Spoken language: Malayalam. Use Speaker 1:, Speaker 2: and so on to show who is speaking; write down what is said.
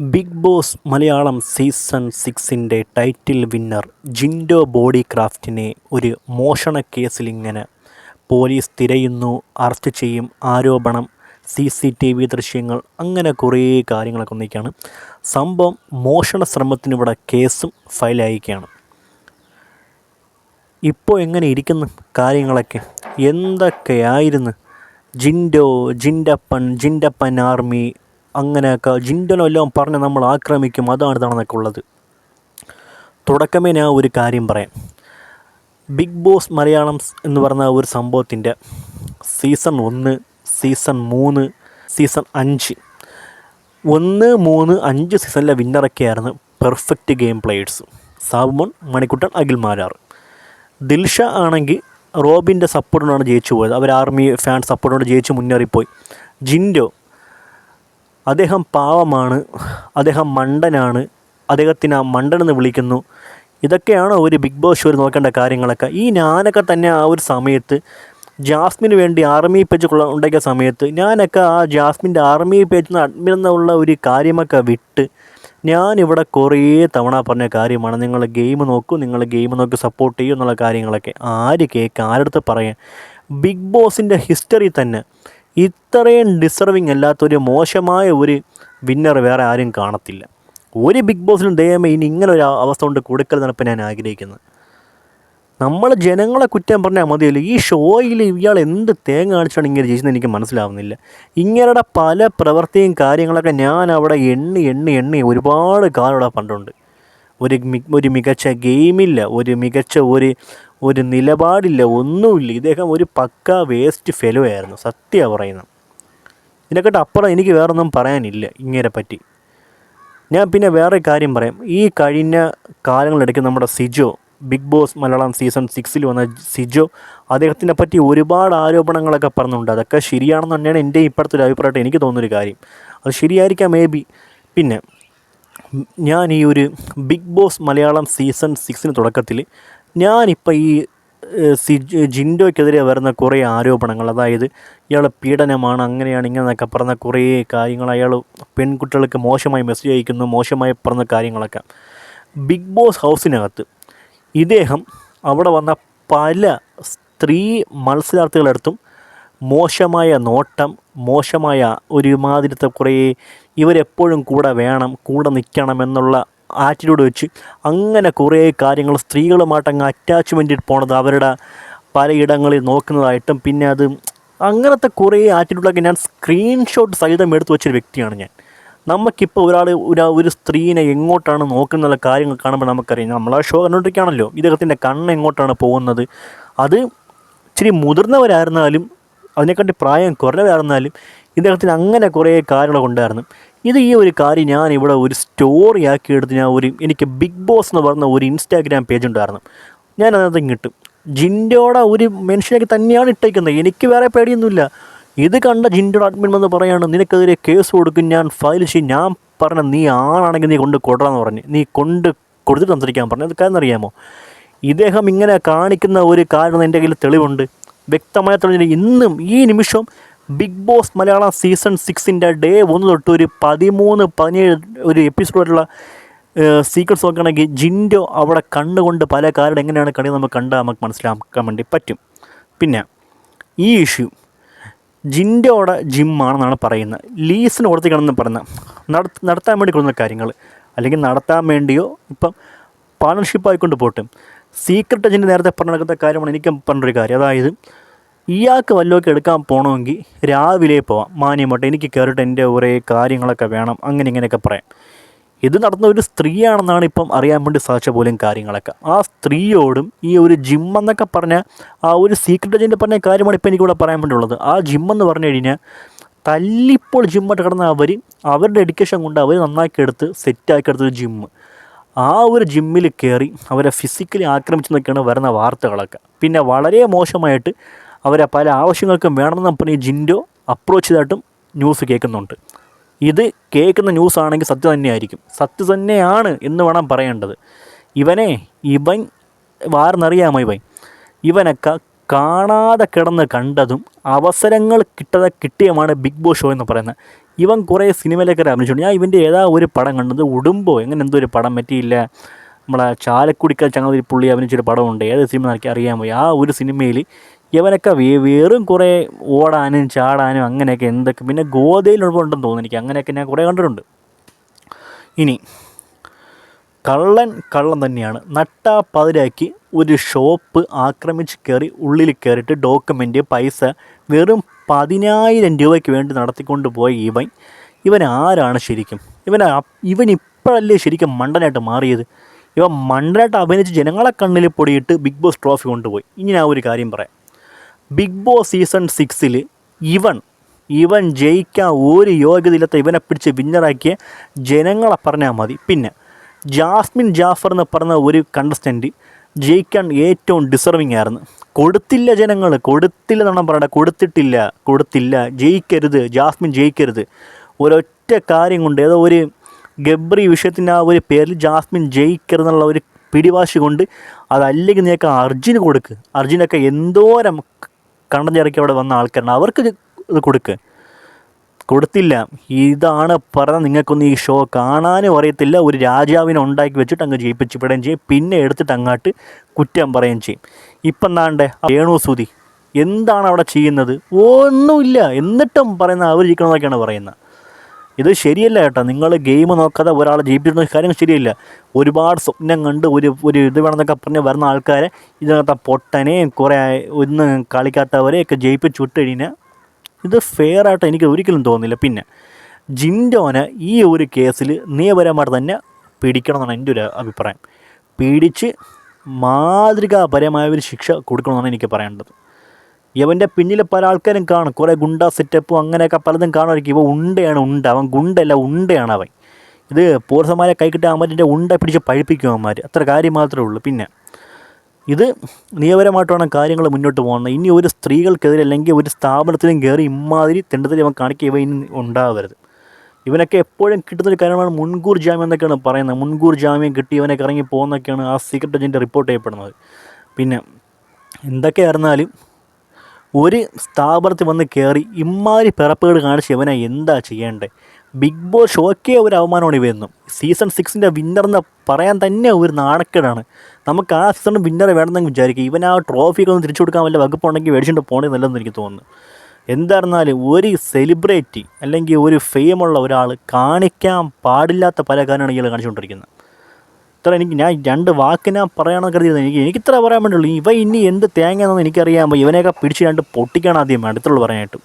Speaker 1: ബിഗ് ബോസ് മലയാളം സീസൺ സിക്സിന്റെ ടൈറ്റിൽ വിന്നർ ജിൻഡോ ബോഡി ക്രാഫ്റ്റിനെ ഒരു മോഷണ കേസിലിങ്ങനെ പോലീസ് തിരയുന്നു അറസ്റ്റ് ചെയ്യും ആരോപണം സി സി ടി വി ദൃശ്യങ്ങൾ അങ്ങനെ കുറേ കാര്യങ്ങളൊക്കെ ഒന്നിക്കുകയാണ് സംഭവം മോഷണ ശ്രമത്തിനിവിടെ കേസും ഫയലായിരിക്കുകയാണ്. ഇപ്പോൾ എങ്ങനെ ഇരിക്കുന്നു കാര്യങ്ങളൊക്കെ? എന്തൊക്കെയായിരുന്നു? ജിൻഡോ ജിൻഡപ്പൻ ജിൻഡപ്പൻ ആർമി അങ്ങനെയൊക്കെ ജിൻഡനോ എല്ലാം പറഞ്ഞ് നമ്മൾ ആക്രമിക്കും. അതാണ് ഇതാണെന്നൊക്കെ ഉള്ളത്. തുടക്കമേ ഞാൻ ഒരു കാര്യം പറയാം. ബിഗ് ബോസ് മലയാളം എന്ന് പറഞ്ഞ ഒരു സംഭവത്തിന്റെ സീസൺ ഒന്ന് സീസൺ മൂന്ന് സീസൺ അഞ്ച്. ഒന്ന് മൂന്ന് അഞ്ച് സീസണിലെ വിന്നറൊക്കെയായിരുന്നു perfect game players Sabumon Manikuttan Akhil Marar. Dilsha ആണെങ്കിൽ റോബിന്റെ സപ്പോർട്ടിനാണ് ജയിച്ചു പോയത്. അവർ ആർമി ഫാൻ സപ്പോർട്ടിനോട് ജയിച്ച് മുന്നേറിപ്പോയി. ജിൻഡോ അദ്ദേഹം പാവമാണ് അദ്ദേഹം മണ്ടനാണ് അദ്ദേഹത്തിന് ആ മണ്ടനെന്ന് വിളിക്കുന്നു. ഇതൊക്കെയാണോ ഒരു ബിഗ് ബോസ് ഷോയിൽ നോക്കേണ്ട കാര്യങ്ങളൊക്കെ? ഈ ഞാനൊക്കെ തന്നെ ആ ഒരു സമയത്ത് ജാസ്മിന് വേണ്ടി ആർമി പേജ് ഉണ്ടാക്കിയ സമയത്ത് ഞാനൊക്കെ ആ ജാസ്മിന്റെ ആർമി പേജിൽ നിന്ന് അഡ്മിൻ എന്നുള്ള ഒരു കാര്യമൊക്കെ വിട്ട് ഞാനിവിടെ കുറേ തവണ പറഞ്ഞ കാര്യമാണ് നിങ്ങൾ ഗെയിം നോക്കൂ നിങ്ങൾ ഗെയിം നോക്കി സപ്പോർട്ട് ചെയ്യൂ എന്നുള്ള കാര്യങ്ങളൊക്കെ ആര് കേൾക്കുക ആരടുത്ത് പറയാൻ? ബിഗ് ബോസിന്റെ ഹിസ്റ്ററി തന്നെ. ഇത്രയും ഡിസർവിങ് അല്ലാത്തൊരു മോശമായ ഒരു വിന്നർ വേറെ ആരും കാണത്തില്ല. ഒരു ബിഗ് ബോസിലും ദൈവമേ ഇനി ഇങ്ങനെ ഒരു അവസ്ഥ കൊണ്ട് കൊടുക്കരുതെന്നാണ് ഇപ്പം ഞാൻ ആഗ്രഹിക്കുന്നത് നമ്മൾ ജനങ്ങളെ കുറ്റം പറഞ്ഞാൽ മതിയല്ലോ. ഈ ഷോയിൽ ഇയാൾ എന്ത് തേങ്ങ കാണിച്ചാണ് ഇങ്ങനെ ജയിച്ചതെന്ന് എനിക്ക് മനസ്സിലാവുന്നില്ല. ഇങ്ങനെയുടെ പല പ്രവൃത്തിയും കാര്യങ്ങളൊക്കെ ഞാൻ അവിടെ എണ്ണി എണ്ണി എണ്ണി ഒരുപാട് കാലം അവിടെ പണ്ടുണ്ട്. ഒരു ഒരു മികച്ച ഗെയിമില്ല ഒരു മികച്ച ഒരു ഒരു നിലപാടില്ല ഒന്നുമില്ല. ഇദ്ദേഹം ഒരു പക്ക വേസ്റ്റ് ഫെലോ ആയിരുന്നു സത്യമാണ് പറയുന്നത്. ഇതിനെക്കാട്ട് അപ്പുറം എനിക്ക് വേറൊന്നും പറയാനില്ല ഇങ്ങനെ പറ്റി. ഞാൻ പിന്നെ വേറെ കാര്യം പറയാം. ഈ കഴിഞ്ഞ കാലങ്ങളിടയ്ക്ക് നമ്മുടെ Sijo Bigg Boss Malayalam season സിക്സിൽ വന്ന സിജോ അദ്ദേഹത്തിനെ പറ്റി ഒരുപാട് ആരോപണങ്ങളൊക്കെ പറഞ്ഞുണ്ട് അതൊക്കെ ശരിയാണെന്ന് തന്നെയാണ് എന്റെ ഇപ്പോഴത്തെ ഒരു അഭിപ്രായമായിട്ട് എനിക്ക് തോന്നുന്നൊരു കാര്യം. അത് ശരിയായിരിക്കാം മേ ബി പിന്നെ ഞാൻ ഈ ഒരു ബിഗ് ബോസ് മലയാളം സീസൺ സിക്സിന് തുടക്കത്തിൽ ഞാനിപ്പോൾ ഈ സി ജിൻഡോയ്ക്കെതിരെ വരുന്ന കുറേ ആരോപണങ്ങൾ അതായത് ഇയാൾ പീഡനമാണ് അങ്ങനെയാണ് ഇങ്ങനെയൊക്കെ പറഞ്ഞ കുറേ കാര്യങ്ങൾ അയാൾ പെൺകുട്ടികൾക്ക് മോശമായി മെസ്സേജ് അയക്കുന്നു മോശമായി പറഞ്ഞ കാര്യങ്ങളൊക്കെ. ബിഗ് ബോസ് ഹൗസിനകത്ത് ഇദ്ദേഹം അവിടെ വന്ന പല സ്ത്രീ മത്സരാർത്ഥികളടുത്തും മോശമായ നോട്ടം മോശമായ ഒരുമാതിരത്തെ കുറേ ഇവരെപ്പോഴും കൂടെ വേണം കൂടെ നിൽക്കണം എന്നുള്ള ആറ്റിറ്റ്യൂഡ് വെച്ച് അങ്ങനെ കുറേ കാര്യങ്ങൾ സ്ത്രീകളുമായിട്ട് അങ്ങ് അറ്റാച്ച്മെന്റിൽ പോണത് അവരുടെ പലയിടങ്ങളിൽ നോക്കുന്നതായിട്ടും പിന്നെ അത് അങ്ങനത്തെ കുറേ ആറ്റിറ്റ്യൂഡൊക്കെ ഞാൻ സ്ക്രീൻഷോട്ട് സഹിതം എടുത്തു വെച്ചൊരു വ്യക്തിയാണ് ഞാൻ. നമുക്കിപ്പോൾ ഒരാൾ ഒരു ഒരു സ്ത്രീനെ എങ്ങോട്ടാണ് നോക്കുന്നുള്ള കാര്യങ്ങൾ കാണുമ്പോൾ നമുക്കറിയാം. നമ്മൾ ആ ഷോ കണ്ടുകൊണ്ടിരിക്കുകയാണല്ലോ. ഇദ്ദേഹത്തിന്റെ കണ്ണ് എങ്ങോട്ടാണ് പോകുന്നത്? അത് ഇച്ചിരി മുതിർന്നവരായിരുന്നാലും അതിനെക്കാട്ടി പ്രായം കുറവായിരുന്നാലും ഇദ്ദേഹത്തിന് അങ്ങനെ കുറേ കാര്യങ്ങളൊക്കെ ഉണ്ടായിരുന്നു ഇത് ഈ ഒരു കാര്യം ഞാൻ ഇവിടെ ഒരു സ്റ്റോറി ആക്കി എടുത്ത് ഞാൻ ഒരു എനിക്ക് ബിഗ് ബോസ് എന്ന് പറഞ്ഞ ഒരു ഇൻസ്റ്റാഗ്രാം പേജ് ഉണ്ടായിരുന്നു. ഞാൻ അതിനകത്ത് ഇങ്ങിട്ട് ജിൻഡോടെ ഒരു മനുഷ്യനൊക്കെ തന്നെയാണ് ഇട്ടേക്കുന്നത്. എനിക്ക് വേറെ പേടിയൊന്നുമില്ല. ഇത് കണ്ട ജിൻഡോടെ അഡ്മിൻ വന്ന് പറയാണ് നിനക്കെതിരെ കേസ് കൊടുക്കും ഞാൻ ഫയൽ ചെയ്യും ഞാൻ പറഞ്ഞ നീ ആണാണെങ്കിൽ നീ കൊണ്ട് കൊടുക്കാമെന്ന് പറഞ്ഞ്. നീ കൊണ്ട് കൊടുത്തിട്ട് സംസാരിക്കാൻ പറഞ്ഞു. അത് കാരണം അറിയാമോ? ഇദ്ദേഹം ഇങ്ങനെ കാണിക്കുന്ന ഒരു കാരണം എന്റെ കയ്യിൽ തെളിവുണ്ട്. വ്യക്തമായ തുടങ്ങിയ ഇന്നും ഈ നിമിഷം ബിഗ് ബോസ് മലയാളം സീസൺ സിക്സിന്റെ ഡേ ഒന്ന് തൊട്ട് ഒരു പതിമൂന്ന് പതിനേഴ് ഒരു എപ്പിസോഡ് വരെയുള്ള സീക്രട്സ് നോക്കുകയാണെങ്കിൽ ജിൻഡോ അവിടെ കണ്ടുകൊണ്ട് പല കാര്യം എങ്ങനെയാണ് കളി നമുക്ക് കണ്ടാൽ നമുക്ക് മനസ്സിലാക്കാൻ വേണ്ടി പറ്റും. പിന്നെ ഈ ഇഷ്യൂ ജിൻഡോയുടെ ജിമ്മാണെന്നാണ് പറയുന്നത്. ലീസിന് കൊടുത്തേക്കാണെന്ന് പറയുന്നത്. നട നടത്താൻ വേണ്ടി കൊടുക്കുന്ന കാര്യങ്ങൾ. അല്ലെങ്കിൽ നടത്താൻ വേണ്ടിയോ ഇപ്പം പാർട്ണർഷിപ്പ് ആയിക്കൊണ്ട് പോട്ടെ. സീക്രട്ട് ഏജന്റ് നേരത്തെ പറഞ്ഞു നടക്കുന്ന കാര്യമാണ് എനിക്ക് പറഞ്ഞൊരു കാര്യം. അതായത് ഇയാൾക്ക് വല്ലതൊക്കെ എടുക്കാൻ പോകണമെങ്കിൽ രാവിലെ പോവാം. മാന്യമോട്ടെ എനിക്ക് കയറിയിട്ട് എന്റെ കുറേ കാര്യങ്ങളൊക്കെ വേണം അങ്ങനെ ഇങ്ങനെയൊക്കെ പറയാം. ഇത് നടന്ന ഒരു സ്ത്രീയാണെന്നാണ് ഇപ്പം അറിയാൻ വേണ്ടി സാധിച്ച പോലും കാര്യങ്ങളൊക്കെ. ആ സ്ത്രീയോടും ഈ ഒരു ജിം എന്നൊക്കെ പറഞ്ഞ ആ ഒരു സീക്രട്ട് ഏജന്റ് പറഞ്ഞ കാര്യമാണ് ഇപ്പം എനിക്കിവിടെ പറയാൻ വേണ്ടിയുള്ളത് ആ ജിം എന്ന് പറഞ്ഞു കഴിഞ്ഞാൽ തല്ലിപ്പോൾ ജിമ്മായിട്ട് കിടന്ന അവർ അവരുടെ എഡ്യൂക്കേഷൻ കൊണ്ട് അവർ നന്നാക്കി എടുത്ത് സെറ്റാക്കി എടുത്തൊരു ജിമ്മ് ആ ഒരു ജിമ്മിൽ കയറി അവരെ ഫിസിക്കലി ആക്രമിച്ചെന്നൊക്കെയാണ് വരുന്ന വാർത്തകളൊക്കെ. പിന്നെ വളരെ മോശമായിട്ട് അവരെ പല ആവശ്യങ്ങൾക്കും വേണമെന്ന് പറഞ്ഞ് ജിൻഡോ അപ്രോച്ച് ചെയ്തായിട്ടും ന്യൂസ് കേൾക്കുന്നുണ്ട്. ഇത് കേൾക്കുന്ന ന്യൂസ് ആണെങ്കിൽ സത്യം തന്നെയായിരിക്കും. സത്യം തന്നെയാണ് എന്ന് വേണം പറയേണ്ടത്. ഇവനെ ഇവൻ വാർന്നറിയാമോ ഇവൻ? ഇവനൊക്കെ കാണാതെ കിടന്ന് കണ്ടതും അവസരങ്ങൾ കിട്ടത കിട്ടിയമാണ് ബിഗ് ബോസ് ഷോ എന്ന് പറയുന്നത്. ഇവൻ കുറേ സിനിമയിലൊക്കെ അഭിനയിച്ചിട്ടുണ്ട്. ഞാൻ ഇവന്റെ ഏതാ ഒരു പടം കണ്ടത്? ഉടുമ്പോ. എങ്ങനെ എന്തോ ഒരു പടം. പറ്റിയില്ല നമ്മളെ ചാലക്കുടിക്കൽ ചങ്ങാതി പുള്ളി അഭിനയിച്ചൊരു പടമുണ്ട്. ഏത് സിനിമ എനിക്ക് അറിയാൻ പോയി ആ ഒരു സിനിമയിൽ ഇവനൊക്കെ വെറും കുറേ ഓടാനും ചാടാനും അങ്ങനെയൊക്കെ എന്തൊക്കെ. പിന്നെ ഗോതയിലുണ്ടെന്ന് തോന്നുന്നു എനിക്ക്. അങ്ങനെയൊക്കെ ഞാൻ കുറേ കണ്ടിട്ടുണ്ട്. ഇനി കള്ളൻ കള്ളൻ തന്നെയാണ്. നട്ടാ പതിരാക്കി ഒരു ഷോപ്പ് ആക്രമിച്ച് കയറി ഉള്ളിൽ കയറിയിട്ട് ഡോക്യുമെന്റ് പൈസ വെറും പതിനായിരം രൂപയ്ക്ക് വേണ്ടി നടത്തിക്കൊണ്ട് പോയ ഇവൻ. ഇവൻ ആരാണ് ശരിക്കും? ഇവൻ ഇവൻ ഇപ്പോഴല്ലേ ശരിക്കും മണ്ടനായിട്ട് മാറിയത്? ഇവ മണ്ടനായിട്ട് അഭിനയിച്ച് ജനങ്ങളെ കണ്ണിൽ പൊടിയിട്ട് ബിഗ് ബോസ് ട്രോഫി കൊണ്ടുപോയി. ഇനി ഞാൻ ഒരു കാര്യം പറയാം. ബിഗ് ബോസ് സീസൺ സിക്സിൽ ഇവൻ ഇവൻ ജയിക്കാൻ ഒരു യോഗ്യതയില്ലാത്ത ഇവനെ പിടിച്ച് വിന്നറാക്കിയ ജനങ്ങളെ പറഞ്ഞാൽ മതി. പിന്നെ ജാസ്മിൻ ജാഫർ എന്ന് പറഞ്ഞ ഒരു കണ്ടസ്റ്റന്റ് ജയിക്കാൻ ഏറ്റവും ഡിസർവിങ് ആയിരുന്നു. കൊടുത്തില്ല ജനങ്ങൾ കൊടുത്തില്ല എന്നാണ് പറയണത് കൊടുത്തിട്ടില്ല കൊടുത്തില്ല ജയിക്കരുത് ജാസ്മിൻ ജയിക്കരുത്. ഒരൊറ്റ കാര്യം കൊണ്ട് ഏതോ ഒരു ഗബ്രി വിഷയത്തിന്റെ ആ ഒരു പേരിൽ ജാസ്മിൻ ജയിക്കരുതെന്നുള്ള ഒരു പിടിവാശി കൊണ്ട് അതല്ലെങ്കിൽ നീയൊക്കെ അർജുന് കൊടുക്ക്. അർജുനൊക്കെ എന്തോരം കണ്ടഞ്ഞിറക്കി അവിടെ വന്ന ആൾക്കാരാണ്. അവർക്ക് ഇത് കൊടുക്കുക കൊടുക്ക്. കൊടുത്തില്ല. ഇതാണ് പറഞ്ഞ നിങ്ങൾക്കൊന്നും ഈ ഷോ കാണാനും അറിയത്തില്ല. ഒരു രാജാവിനെ ഉണ്ടാക്കി വെച്ചിട്ട് അങ്ങ് ജയിപ്പിച്ച് വിടുകയും ചെയ്യും. പിന്നെ എടുത്തിട്ട് അങ്ങോട്ട് കുറ്റം പറയുകയും ചെയ്യും. ഇപ്പം എന്താണ്ട് രേണു സുതി എന്താണ് അവിടെ ചെയ്യുന്നത്? ഒന്നുമില്ല. എന്നിട്ടും പറയുന്ന അവർ ജയിക്കണമെന്നൊക്കെയാണ് പറയുന്നത്. ഇത് ശരിയല്ല കേട്ടോ. നിങ്ങൾ ഗെയിം നോക്കാതെ ഒരാളെ ജയിപ്പിക്കുന്ന കാര്യം ശരിയല്ല. ഒരുപാട് സ്വപ്നം കണ്ട് ഒരു ഒരു ഇത് വേണമെന്നൊക്കെ പറഞ്ഞ് വരുന്ന ആൾക്കാരെ ഇതിനകത്ത് പൊട്ടനെയും കുറേ ഒന്ന് കളിക്കാത്തവരെയൊക്കെ ജയിപ്പിച്ചു വിട്ട് കഴിഞ്ഞാൽ ഇത് ഫെയർ ആയിട്ട് എനിക്ക് ഒരിക്കലും തോന്നുന്നില്ല. പിന്നെ ജിൻഡോനെ ഈ ഒരു കേസിൽ നിയമപരമായിട്ട് തന്നെ പിടിക്കണം എന്നാണ് എന്റെ ഒരു അഭിപ്രായം. പിടിച്ച് മാതൃകാപരമായ ഒരു ശിക്ഷ കൊടുക്കണമെന്നാണ് എനിക്ക് പറയേണ്ടത് ഇവന്റെ പിന്നിൽ പല ആൾക്കാരും കാണും. കുറേ ഗുണ്ട സെറ്റപ്പും അങ്ങനെയൊക്കെ പലതും കാണുമായിരിക്കും. ഇവ ഉണ്ടയാണ് ഉണ്ട. അവൻ ഗുണ്ടല്ല ഉണ്ടയാണ് അവൻ. ഇത് പോലീസന്മാരെ കൈക്കിട്ട് അവന്റെ ഉണ്ട പിടിച്ച് പഴിപ്പിക്കും അവന്മാർ അത്ര കാര്യം മാത്രമേ ഉള്ളൂ. പിന്നെ ഇത് നിയമപരമായിട്ടാണ് കാര്യങ്ങൾ മുന്നോട്ട് പോകുന്നത്. ഇനി ഒരു സ്ത്രീകൾക്കെതിരെ അല്ലെങ്കിൽ ഒരു സ്ഥാപനത്തിലും കയറി ഇമാതിരി തെണ്ടത്തിൽ ഇവൻ കാണിക്കുക ഇവ ഇനി ഉണ്ടാവരുത്. ഇവനൊക്കെ എപ്പോഴും കിട്ടുന്നൊരു കാര്യമാണ് മുൻകൂർ ജാമ്യം എന്നൊക്കെയാണ് പറയുന്നത്. മുൻകൂർ ജാമ്യം കിട്ടി ഇവനൊക്കെ ഇറങ്ങി പോകുന്നൊക്കെയാണ് ആ സീക്രട്ട് ഏജന്റ് റിപ്പോർട്ട് ചെയ്യപ്പെടുന്നത്. പിന്നെ എന്തൊക്കെ ആയിരുന്നാലും ഒരു സ്ഥാപനത്തിൽ വന്ന് കയറി ഇമാതിരി പിറപ്പുകൾ കാണിച്ച് ഇവനെ എന്താ ചെയ്യേണ്ടത്? ബിഗ് ബോസ് ഷോക്കേ ഒരു അവമാനമാണ് ഇവയെന്നും സീസൺ സിക്സിന്റെ വിന്നർ എന്ന് പറയാൻ തന്നെ ഒരു നാണക്കേടാണ്. നമുക്ക് ആ സീസൺ വിന്നറെ വേണമെന്ന് വിചാരിക്കും. ഇവൻ ആ ട്രോഫിയൊക്കെ ഒന്ന് തിരിച്ചു കൊടുക്കാൻ വല്ല വകുപ്പുണ്ടെങ്കിൽ മേടിച്ചിട്ട് പോകണേ നല്ലതെന്ന് എനിക്ക് തോന്നുന്നു. എന്തായിരുന്നാലും ഒരു സെലിബ്രിറ്റി അല്ലെങ്കിൽ ഒരു ഫെയിമുള്ള ഒരാൾ കാണിക്കാൻ പാടില്ലാത്ത പല കാര്യമാണ് ഇയാൾ കാണിച്ചുകൊണ്ടിരിക്കുന്നത്. ഇത്ര എനിക്ക് ഞാൻ രണ്ട് വാക്ക് ഞാൻ പറയണമെന്ന് കരുതിയത് എനിക്ക് എനിക്ക് ഇത്ര പറയാൻ വേണ്ടിയുള്ളൂ ഇവ ഇനി എന്ത് തേങ്ങ എന്നൊന്നും എനിക്കറിയാൻ ഇവനെയൊക്കെ പിടിച്ച് രണ്ട് പൊട്ടിക്കണം ആദ്യം അടുത്തുള്ള പറയാനായിട്ട്.